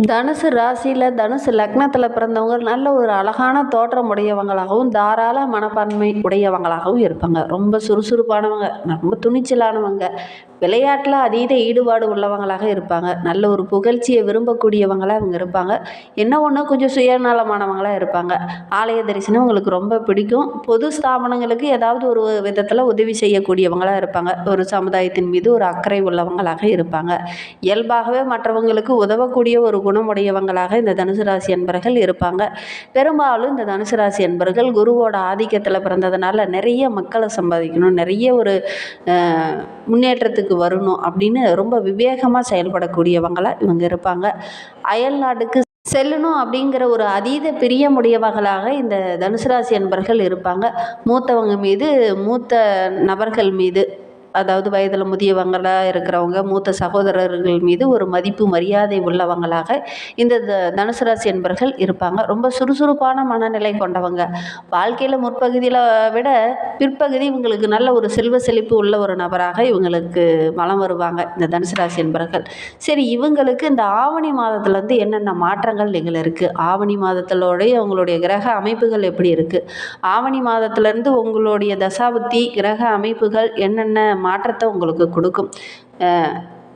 தனுசு ராசியில் தனுசு லக்னத்தில் பிறந்தவங்க நல்ல ஒரு அழகான தோற்றம் உடையவங்களாகவும் தாராள மனப்பான்மை உடையவங்களாகவும் இருப்பாங்க. ரொம்ப சுறுசுறுப்பானவங்க ரொம்ப துணிச்சலானவங்க. விளையாட்டில் அதீத ஈடுபாடு உள்ளவங்களாக இருப்பாங்க. நல்ல ஒரு புகழ்ச்சியை விரும்பக்கூடியவங்களாக இவங்க இருப்பாங்க. என்ன ஒன்று கொஞ்சம் சுயநலமானவங்களாக இருப்பாங்க. ஆலய தரிசனம் உங்களுக்கு ரொம்ப பிடிக்கும். பொது ஸ்தாபனங்களுக்கு ஏதாவது ஒரு விதத்தில் உதவி செய்யக்கூடியவங்களாக இருப்பாங்க. ஒரு சமுதாயத்தின் மீது ஒரு அக்கறை உள்ளவங்களாக இருப்பாங்க. இயல்பாகவே மற்றவங்களுக்கு உதவக்கூடிய ஒரு குணமுடையவங்களாக இந்த தனுசு ராசி என்பர்கள் இருப்பாங்க. பெரும்பாலும் இந்த தனுசு ராசி என்பர்கள் குருவோட ஆதிக்கத்தில் பிறந்ததுனால நிறைய மக்களை சம்பாதிக்கணும். நிறைய ஒரு முன்னேற்றத்துக்கு முன்னேற்றத்துக்கு வரணும் அப்படின்னு ரொம்ப விவேகமாக செயல்படக்கூடியவங்களாக இவங்க இருப்பாங்க. அயல் நாட்டுக்கு செல்லணும் அப்படிங்கிற ஒரு அதீத பிரியமுடையவர்களாக இந்த தனுசு ராசி என்பர்கள் இருப்பாங்க. மூத்தவங்க மீது மூத்த நபர்கள் மீது அதாவது வயதில் முதியவங்களாக இருக்கிறவங்க மூத்த சகோதரர்கள் மீது ஒரு மதிப்பு மரியாதை உள்ளவங்களாக இந்த த- தனுசு ராசி என்பர்கள் இருப்பாங்க. ரொம்ப சுறுசுறுப்பான மனநிலை கொண்டவங்க. வாழ்க்கையில் முற்பகுதியில் விட பிற்பகுதி இவங்களுக்கு நல்ல ஒரு செல்வ செழிப்பு உள்ள ஒரு நபராக இவங்களுக்கு மலம் வருவாங்க இந்த தனுசு ராசி என்பர்கள். சரி இவங்களுக்கு இந்த ஆவணி மாதத்துலேருந்து என்னென்ன மாற்றங்கள் நீங்கள் இருக்குது ஆவணி மாதத்திலோடைய உங்களுடைய கிரக அமைப்புகள் எப்படி இருக்குது ஆவணி மாதத்துலேருந்து உங்களுடைய தசாபுத்தி கிரக அமைப்புகள் என்னென்ன மாற்றத்தை உங்களுக்கு கொடுக்கும்.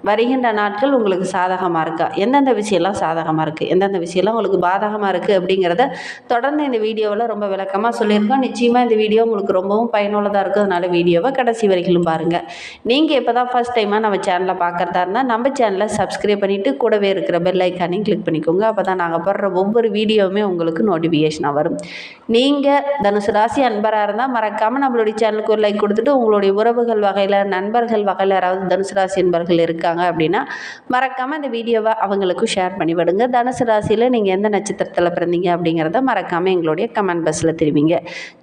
வருகின்ற நாட்கள் உங்களுக்கு சாதகமாக இருக்கா? எந்தெந்த விஷயம்லாம் சாதகமாக இருக்குது எந்தெந்த விஷயம்லாம் உங்களுக்கு பாதகமாக இருக்குது அப்படிங்கிறத தொடர்ந்து இந்த வீடியோவில் ரொம்ப விளக்கமாக சொல்லியிருக்கோம். நிச்சயமாக இந்த வீடியோ உங்களுக்கு ரொம்பவும் பயனுள்ளதாக இருக்கும். அதனால் வீடியோவை கடைசி வரைக்கும் பாருங்கள் நீங்கள் இப்போ தான் ஃபஸ்ட் டைமாக நம்ம சேனலை பார்க்குறதா இருந்தால் நம்ம சேனலை சப்ஸ்கிரைப் பண்ணிவிட்டு கூடவே இருக்கிற பெல் ஐக்கானையும் கிளிக் பண்ணிக்கோங்க. அப்போ தான் நாங்கள் போடுற ஒவ்வொரு வீடியோவுமே உங்களுக்கு நோட்டிஃபிகேஷனாக வரும். நீங்கள் தனுசு ராசி அன்பராக இருந்தால் மறக்காமல் நம்மளுடைய சேனலுக்கு ஒரு லைக் கொடுத்துட்டு உங்களுடைய உறவுகள் வகையில் நண்பர்கள் வகையில் யாராவது தனுசு ராசி என்பர்கள் இருக்காங்க அப்படின்னா மறக்காமல் இந்த வீடியோவை அவங்களுக்கும் ஷேர் பண்ணி விடுங்க. தனுசு ராசியில் நீங்கள் எந்த நட்சத்திரத்தில் பிறந்தீங்க அப்படிங்கிறத மறக்காமல் எங்களுடைய கமெண்ட் பாக்ஸில் தெரிவிங்க.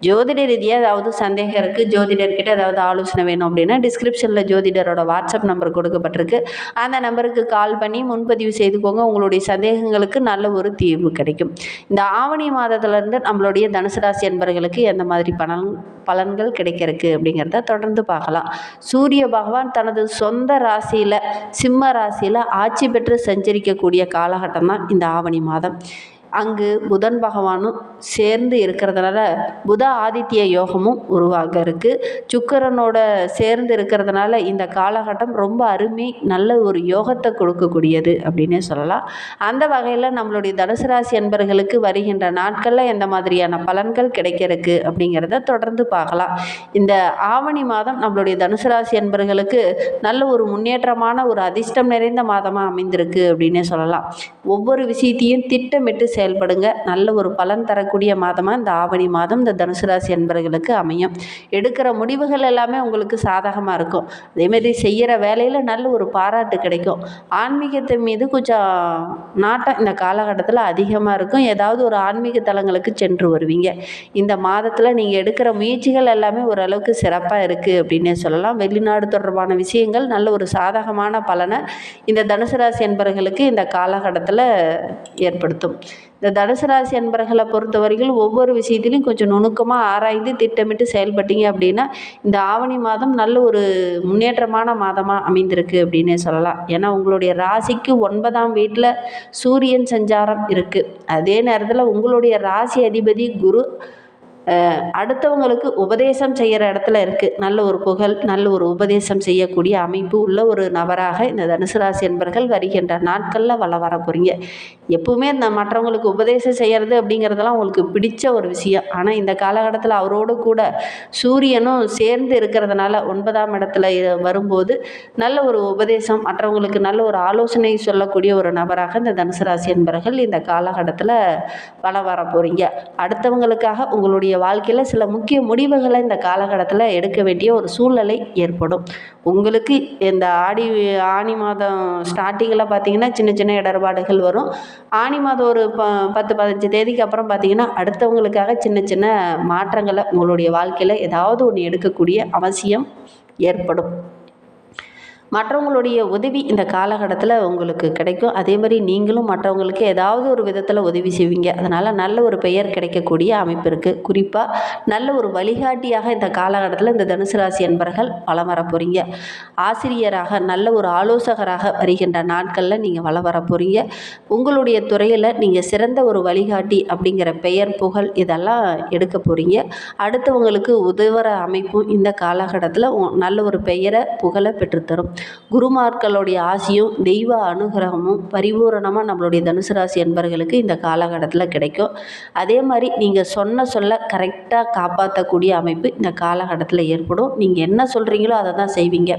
ஜோதிட ரீதியாக ஏதாவது சந்தேகம் இருக்குது ஜோதிடர்கிட்ட ஏதாவது ஆலோசனை வேணும் அப்படின்னா டிஸ்கிரிப்ஷனில் ஜோதிடரோட வாட்ஸ்அப் நம்பர் கொடுக்கப்பட்டிருக்கு. அந்த நம்பருக்கு கால் பண்ணி முன்பதிவு செய்துக்கோங்க. உங்களுடைய சந்தேகங்களுக்கு நல்ல ஒரு தீர்வு கிடைக்கும். இந்த ஆவணி மாதத்துலேருந்து நம்மளுடைய தனுசு ராசி என்பவர்களுக்கு எந்த மாதிரி பலன் பலன்கள் கிடைக்கிறதுக்கு அப்படிங்கிறத தொடர்ந்து பார்க்கலாம். சூரிய பகவான் தனது சொந்த ராசியில் சிம்ம ராசியில் ஆட்சி பெற்று சஞ்சரிக்கக்கூடிய காலகட்டம் தான் இந்த ஆவணி மாதம். அங்கு புதன் பகவானும் சேர்ந்து இருக்கிறதுனால புத ஆதித்ய யோகமும் உருவாக இருக்குது சுக்கிரனோட சேர்ந்து இருக்கிறதுனால இந்த காலகட்டம் ரொம்ப அருமை நல்ல ஒரு யோகத்தை கொடுக்கக்கூடியது அப்படின்னே சொல்லலாம். அந்த வகையில் நம்மளுடைய தனுசு ராசி என்பர்களுக்கு வருகின்ற நாட்களில் எந்த மாதிரியான பலன்கள் கிடைக்கிறதுக்கு அப்படிங்கிறத தொடர்ந்து பார்க்கலாம். இந்த ஆவணி மாதம் நம்மளுடைய தனுசு ராசி என்பர்களுக்கு நல்ல ஒரு முன்னேற்றமான ஒரு அதிர்ஷ்டம் நிறைந்த மாதமாக அமைந்திருக்கு அப்படின்னே சொல்லலாம். ஒவ்வொரு விஷயத்தையும் திட்டமிட்டு செயல்படுங்க. நல்ல ஒரு பலன் தரக்கூடிய மாதமாக இந்த ஆவணி மாதம் இந்த தனுசு ராசி என்பர்களுக்கு அமையும். எடுக்கிற முடிவுகள் எல்லாமே உங்களுக்கு சாதகமாக இருக்கும். அதேமாரி செய்கிற வேலையில் நல்ல ஒரு பாராட்டு கிடைக்கும். ஆன்மீகத்தின் மீது கொஞ்சம் நாட்டம் இந்த காலகட்டத்தில் அதிகமாக இருக்கும். ஏதாவது ஒரு ஆன்மீக தலங்களுக்கு சென்று வருவீங்க. இந்த மாதத்தில் நீங்கள் எடுக்கிற முயற்சிகள் எல்லாமே ஓரளவுக்கு சிறப்பாக இருக்குது அப்படின்னே சொல்லலாம். வெளிநாடு தொடர்பான விஷயங்கள் நல்ல ஒரு சாதகமான பலனை இந்த தனுசு ராசி என்பவர்களுக்கு இந்த காலகட்டத்தில் ஏற்படுத்தும். இந்த தனுசு ராசி என்பர்களை பொறுத்த ஒவ்வொரு விஷயத்திலையும் கொஞ்சம் நுணுக்கமாக ஆராய்ந்து திட்டமிட்டு செயல்பட்டீங்க அப்படின்னா இந்த ஆவணி மாதம் நல்ல ஒரு முன்னேற்றமான மாதமாக அமைந்திருக்கு அப்படின்னே சொல்லலாம். ஏன்னா உங்களுடைய ராசிக்கு ஒன்பதாம் வீட்டில் சூரியன் சஞ்சாரம் இருக்குது அதே நேரத்தில் உங்களுடைய ராசி அதிபதி குரு அடுத்தவங்களுக்கு உபதேசம் செய்கிற இடத்துல இருக்குது நல்ல ஒரு புகழ் நல்ல ஒரு உபதேசம் செய்யக்கூடிய அமைப்பு உள்ள ஒரு நபராக இந்த தனுசு ராசி என்பர்கள் வருகின்ற நாட்களில் வள வர போகிறீங்க எப்பவுமே இந்த மற்றவங்களுக்கு உபதேசம் செய்கிறது அப்படிங்கிறதெல்லாம் உங்களுக்கு பிடிச்ச ஒரு விஷயம். ஆனால் இந்த காலகட்டத்தில் அவரோடு கூட சூரியனும் சேர்ந்து இருக்கிறதுனால ஒன்பதாம் இடத்துல வரும்போது நல்ல ஒரு உபதேசம் மற்றவங்களுக்கு நல்ல ஒரு ஆலோசனை சொல்லக்கூடிய ஒரு நபராக இந்த தனுசு ராசி என்பர்கள் இந்த காலகட்டத்தில் வள வர போகிறீங்க அடுத்தவங்களுக்காக உங்களுடைய வாழ்க்கையில் சில முக்கிய முடிவுகளை இந்த காலகட்டத்தில் எடுக்க வேண்டிய ஒரு சூழ்நிலை ஏற்படும். உங்களுக்கு இந்த ஆடி ஆனி மாதம் ஸ்டார்டிங்கில் பார்த்தீங்கன்னா சின்ன சின்ன இடர்பாடுகள் வரும். ஆனி மாதம் ஒரு ப பத்து பதினஞ்சு தேதிக்கு அப்புறம் பார்த்தீங்கன்னா அடுத்தவங்களுக்காக சின்ன சின்ன மாற்றங்களை உங்களுடைய வாழ்க்கையில் ஏதாவது ஒன்று எடுக்கக்கூடிய அவசியம் ஏற்படும். மற்றவங்களுடைய உதவி இந்த காலகட்டத்தில் உங்களுக்கு கிடைக்கும். அதே மாதிரி நீங்களும் மற்றவங்களுக்கு ஏதாவது ஒரு விதத்தில் உதவி செய்வீங்க. அதனால் நல்ல ஒரு பெயர் கிடைக்கக்கூடிய அமைப்பு இருக்குது குறிப்பாக நல்ல ஒரு வழிகாட்டியாக இந்த காலகட்டத்தில் இந்த தனுசு ராசி என்பர்கள் வலம் வர போகிறீங்க ஆசிரியராக நல்ல ஒரு ஆலோசகராக வருகின்ற நாட்களில் நீங்கள் வலம் வர போகிறீங்க உங்களுடைய துறையில் நீங்கள் சிறந்த ஒரு வழிகாட்டி அப்படிங்கிற பெயர் புகழ் இதெல்லாம் எடுக்க போகிறீங்க அடுத்தவங்களுக்கு உதவுற அமைப்பும் இந்த காலகட்டத்தில் உ- நல்ல ஒரு பெயரை புகழை பெற்றுத்தரும். குருமார்களுடைய ஆசியும் தெய்வ அனுகிரகமும் பரிபூரணமாக நம்மளுடைய தனுசு ராசி என்பர்களுக்கு இந்த காலகட்டத்தில் கிடைக்கும். அதே மாதிரி நீங்கள் சொன்ன சொல்ல கரெக்டாக காப்பாற்றக்கூடிய அமைப்பு இந்த காலகட்டத்தில் ஏற்படும். நீங்கள் என்ன சொல்கிறீங்களோ அதை தான் செய்வீங்க.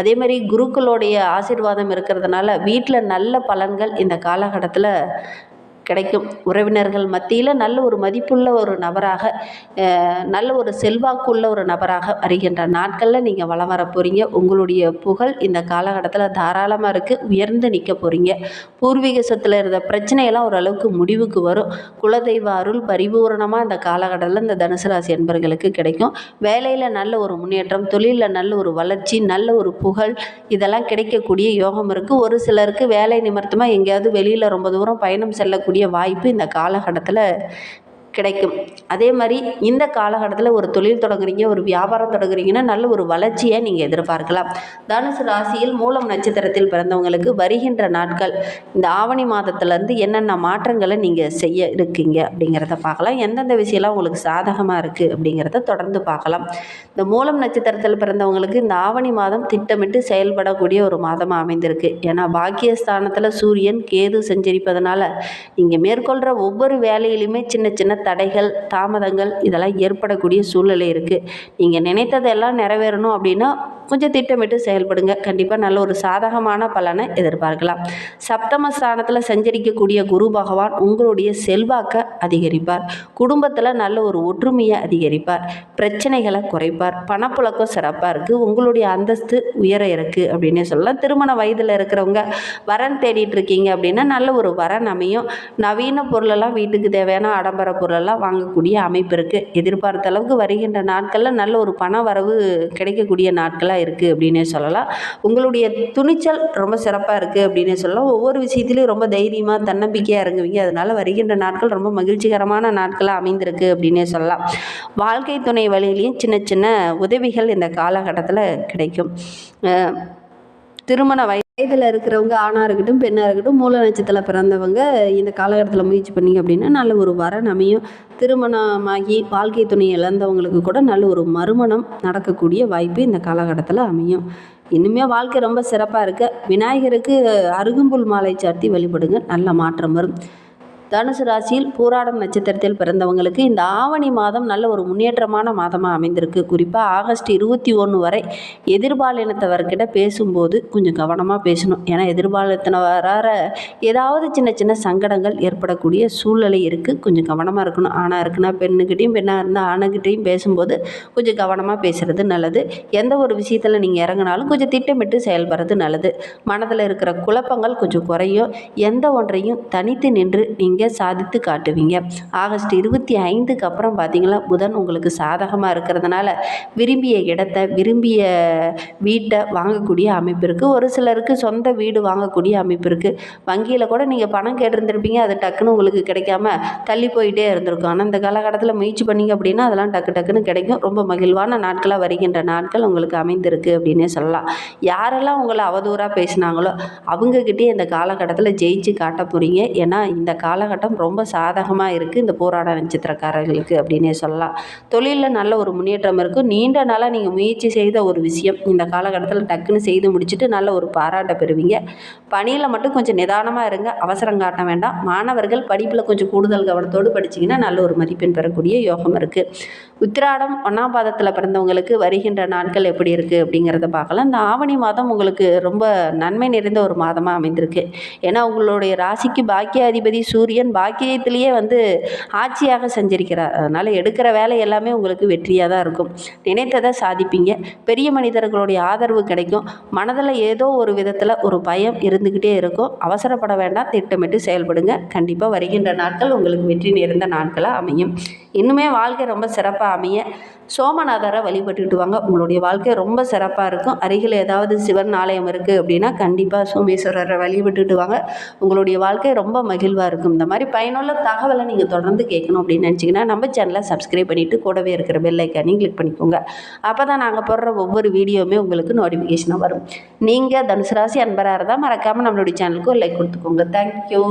அதே மாதிரி குருக்களுடைய ஆசீர்வாதம் இருக்கிறதுனால வீட்டில் நல்ல பலன்கள் இந்த காலகட்டத்தில் கிடைக்கும். உறவினர்கள் மத்தியில் நல்ல ஒரு மதிப்புள்ள ஒரு நபராக நல்ல ஒரு செல்வாக்குள்ள ஒரு நபராக வருகின்ற நாட்களில் நீங்கள் வலம் வர போகிறீங்க உங்களுடைய புகழ் இந்த காலகட்டத்தில் தாராளமாக இருக்குது உயர்ந்து நிற்க போகிறீங்க பூர்வீக சொத்தில் இருந்த பிரச்சனையெல்லாம் ஓரளவுக்கு முடிவுக்கு வரும். குலதெய்வ அருள் பரிபூரணமாக இந்த காலகட்டத்தில் இந்த தனுசு ராசி என்பர்களுக்கு கிடைக்கும். வேலையில் நல்ல ஒரு முன்னேற்றம் தொழிலில் நல்ல ஒரு வளர்ச்சி நல்ல ஒரு புகழ் இதெல்லாம் கிடைக்கக்கூடிய யோகம் இருக்குது ஒரு சிலருக்கு வேலை நிமித்தமாக எங்கேயாவது வெளியில் ரொம்ப தூரம் பயணம் செல்லக்கூடிய வாய்ப்பு இந்த காலகட்டத்தில் கிடைக்கும். அதே மாதிரி இந்த காலகட்டத்தில் ஒரு தொழில் தொடங்குறீங்க ஒரு வியாபாரம் தொடங்குறீங்கன்னா நல்ல ஒரு வளர்ச்சியை நீங்கள் எதிர்பார்க்கலாம். தனுசு ராசியில் மூலம் நட்சத்திரத்தில் பிறந்தவங்களுக்கு வருகின்ற நாட்கள் இந்த ஆவணி மாதத்துலேருந்து என்னென்ன மாற்றங்களை நீங்கள் செய்ய இருக்கீங்க அப்படிங்கிறத பார்க்கலாம். எந்தெந்த விஷயம்லாம் உங்களுக்கு சாதகமாக இருக்குது அப்படிங்கிறத தொடர்ந்து பார்க்கலாம். இந்த மூலம் நட்சத்திரத்தில் பிறந்தவங்களுக்கு இந்த ஆவணி மாதம் திட்டமிட்டு செயல்படக்கூடிய ஒரு மாதமாக அமைந்திருக்கு. ஏன்னா பாக்கியஸ்தானத்தில் சூரியன் கேது சஞ்சரிப்பதனால நீங்கள் மேற்கொள்கிற ஒவ்வொரு வேலையிலுமே சின்ன சின்ன தடைகள் தாமதங்கள் இதெல்லாம் ஏற்படக்கூடிய சூழ்நிலை இருக்குது நீங்கள் நினைத்ததெல்லாம் நிறைவேறணும் அப்படின்னா கொஞ்சம் திட்டமிட்டு செயல்படுங்க. கண்டிப்பாக நல்ல ஒரு சாதகமான பலனை எதிர்பார்க்கலாம். சப்தம ஸ்தானத்தில் சஞ்சரிக்கக்கூடிய குரு பகவான் உங்களுடைய செல்வாக்கை அதிகரிப்பார். குடும்பத்தில் நல்ல ஒரு ஒற்றுமையை அதிகரிப்பார். பிரச்சனைகளை குறைப்பார். பணப்புழக்கம் சிறப்பாக இருக்குது உங்களுடைய அந்தஸ்து உயர இருக்குது அப்படின்னே சொல்லலாம். திருமண வயதில் இருக்கிறவங்க வரன் தேடிட்டு இருக்கீங்க அப்படின்னா நல்ல ஒரு வரன் அமையும். நவீன பொருளெல்லாம் வீட்டுக்கு தேவையான ஆடம்பர பொருளெல்லாம் வாங்கக்கூடிய அமைப்பு இருக்குது எதிர்பார்த்த அளவுக்கு வருகின்ற நாட்களில் நல்ல ஒரு பண வரவு கிடைக்கக்கூடிய நாட்களாக இருக்குது அப்படின்னே சொல்லலாம். உங்களுடைய துணிச்சல் ரொம்ப சிறப்பாக இருக்குது அப்படின்னே சொல்லலாம். ஒவ்வொரு விஷயத்துலையும் ரொம்ப தைரியமாக தன்னம்பிக்கையாக இறங்குவீங்க. அதனால் வருகின்ற நாட்கள் ரொம்ப மகிழ்ச்சிகரமான நாட்களாக அமைந்திருக்கு அப்படின்னே சொல்லலாம். வாழ்க்கை துணை வழியிலையும் சின்ன சின்ன உதவிகள் இந்த காலகட்டத்தில் கிடைக்கும். திருமண வய வயதில் இருக்கிறவங்க ஆணாக இருக்கட்டும் பெண்ணாக இருக்கட்டும் மூல நட்சத்திரத்தில் பிறந்தவங்க இந்த காலகட்டத்தில் முயற்சி பண்ணீங்க அப்படின்னா நல்ல ஒரு வரன் அமையும். திருமணமாகி வாழ்க்கை துணை இழந்தவங்களுக்கு கூட நல்ல ஒரு மறுமணம் நடக்கக்கூடிய வாய்ப்பு இந்த காலகட்டத்தில் அமையும். இனிமேல் வாழ்க்கை ரொம்ப சிறப்பாக இருக்குது விநாயகருக்கு அருகும்புல் மாலை சாத்தி வழிபடுங்க. நல்ல மாற்றம் வரும். தனுசு ராசியில் பூராடம் நட்சத்திரத்தில் பிறந்தவங்களுக்கு இந்த ஆவணி மாதம் நல்ல ஒரு முன்னேற்றமான மாதமாக அமைந்திருக்கு. குறிப்பாக ஆகஸ்ட் இருபத்தி ஒன்று வரை எதிர்பாலினத்தவர்கிட்ட பேசும்போது கொஞ்சம் கவனமாக பேசணும். ஏன்னா எதிர்பாலினத்தினவரார ஏதாவது சின்ன சின்ன சங்கடங்கள் ஏற்படக்கூடிய சூழ்நிலை இருக்குது கொஞ்சம் கவனமாக இருக்கணும். ஆணாக இருக்குன்னா பெண்ணுக்கிட்டையும் பெண்ணாக இருந்தால் ஆணுக்கிட்டையும் பேசும்போது கொஞ்சம் கவனமாக பேசுகிறது நல்லது. எந்த ஒரு விஷயத்தில் நீங்கள் இறங்கினாலும் கொஞ்சம் திட்டமிட்டு செயல்படுறது நல்லது. மனதில் இருக்கிற குழப்பங்கள் கொஞ்சம் குறையும். எந்த ஒன்றையும் தனித்து நின்று நீங்கள் சாதித்து காட்டுவீங்க. ஆகஸ்ட் இருபத்தி ஐந்துக்கு அப்புறம் பார்த்தீங்கன்னா புதன் உங்களுக்கு சாதகமாக இருக்கிறதுனால விரும்பிய இடத்த விரும்பிய வீட்டை வாங்கக்கூடிய அமைப்பு இருக்குது ஒரு சிலருக்கு சொந்த வீடு வாங்கக்கூடிய அமைப்பு இருக்குது வங்கியில் கூட நீங்கள் பணம் கேட்டிருந்திருப்பீங்க. அது டக்குன்னு உங்களுக்கு கிடைக்காம தள்ளி போயிட்டே இருந்திருக்கும். ஆனால் இந்த காலகட்டத்தில் முயற்சி பண்ணீங்க அப்படின்னா அதெல்லாம் டக்கு டக்குன்னு கிடைக்கும். ரொம்ப மகிழ்வான நாட்களாக வருகின்ற நாட்கள் உங்களுக்கு அமைந்திருக்கு அப்படின்னே சொல்லலாம். யாரெல்லாம் உங்களை அவதூறாக பேசினாங்களோ அவங்கக்கிட்டே இந்த காலகட்டத்தில் ஜெயிச்சு காட்ட போகிறீங்க ஏன்னா இந்த காலகட்டம் ரொம்ப சாதகமாக இருக்குது இந்த போராட நட்சத்திரக்காரர்களுக்கு அப்படின்னே சொல்லலாம். தொழிலில் நல்ல ஒரு முன்னேற்றம் இருக்கும் நீண்ட நாளாக நீங்கள் முயற்சி செய்த ஒரு விஷயம். இந்த காலகட்டத்தில் டக்குன்னு செய்து முடிச்சுட்டு நல்ல ஒரு பாராட்டை பெறுவீங்க. பணியில் மட்டும் கொஞ்சம் நிதானமாக இருங்க. அவசரம் காட்ட வேண்டாம். மாணவர்கள் படிப்பில் கொஞ்சம் கூடுதல் கவனத்தோடு படிச்சிங்கன்னா நல்ல ஒரு மதிப்பெண் பெறக்கூடிய யோகம் இருக்குது உத்திராடம் ஒன்றாம் பாதத்தில் பிறந்தவங்களுக்கு வருகின்ற நாட்கள் எப்படி இருக்குது அப்படிங்கிறத பார்க்கலாம். இந்த ஆவணி மாதம் உங்களுக்கு ரொம்ப நன்மை நிறைந்த ஒரு மாதமாக அமைந்திருக்கு. ஏன்னா உங்களுடைய ராசிக்கு பாக்கியாதிபதி சூரியன் பாக்கியத்திலேயே வந்து ஆட்சியாக செஞ்சிருக்கிறார். அதனால் எடுக்கிற வேலை எல்லாமே உங்களுக்கு வெற்றியாக தான் இருக்கும். நினைத்ததை சாதிப்பீங்க. பெரிய மனிதர்களுடைய ஆதரவு கிடைக்கும். மனதில் ஏதோ ஒரு விதத்தில் ஒரு பயம் இருந்துக்கிட்டே இருக்கும். அவசரப்பட வேண்டாம். திட்டமிட்டு செயல்படுங்க. கண்டிப்பாக வருகின்ற நாட்கள் உங்களுக்கு வெற்றி நிறைந்த நாட்களாக அமையும். இன்னுமே வாழ்க்கை ரொம்ப சிறப்பாக அமைய சோமநாதரை வழிபட்டுட்டு வாங்க உங்களுடைய வாழ்க்கை ரொம்ப சிறப்பாக இருக்கும். அருகில் ஏதாவது சிவன் ஆலயம் இருக்குது அப்படின்னா கண்டிப்பாக சோமேஸ்வரரை வழிபட்டுட்டு வாங்க உங்களுடைய வாழ்க்கை ரொம்ப மகிழ்வாக இருக்கும். இந்த மாதிரி பயனுள்ள தகவலை நீங்கள் தொடர்ந்து கேட்கணும் அப்படின்னு நினச்சிங்கன்னா நம்ம சேனலை சப்ஸ்கிரைப் பண்ணிவிட்டு கூடவே இருக்கிற பெல்லைக்கானையும் கிளிக் பண்ணிக்கோங்க. அப்போ தான் நாங்கள் போடுற ஒவ்வொரு வீடியோவுமே உங்களுக்கு நோட்டிஃபிகேஷனாக வரும். நீங்கள் தனுசு ராசி அன்பராக இருந்தால் மறக்காமல் நம்மளுடைய சேனலுக்கு ஒரு லைக் கொடுத்துக்கோங்க. தேங்க்யூ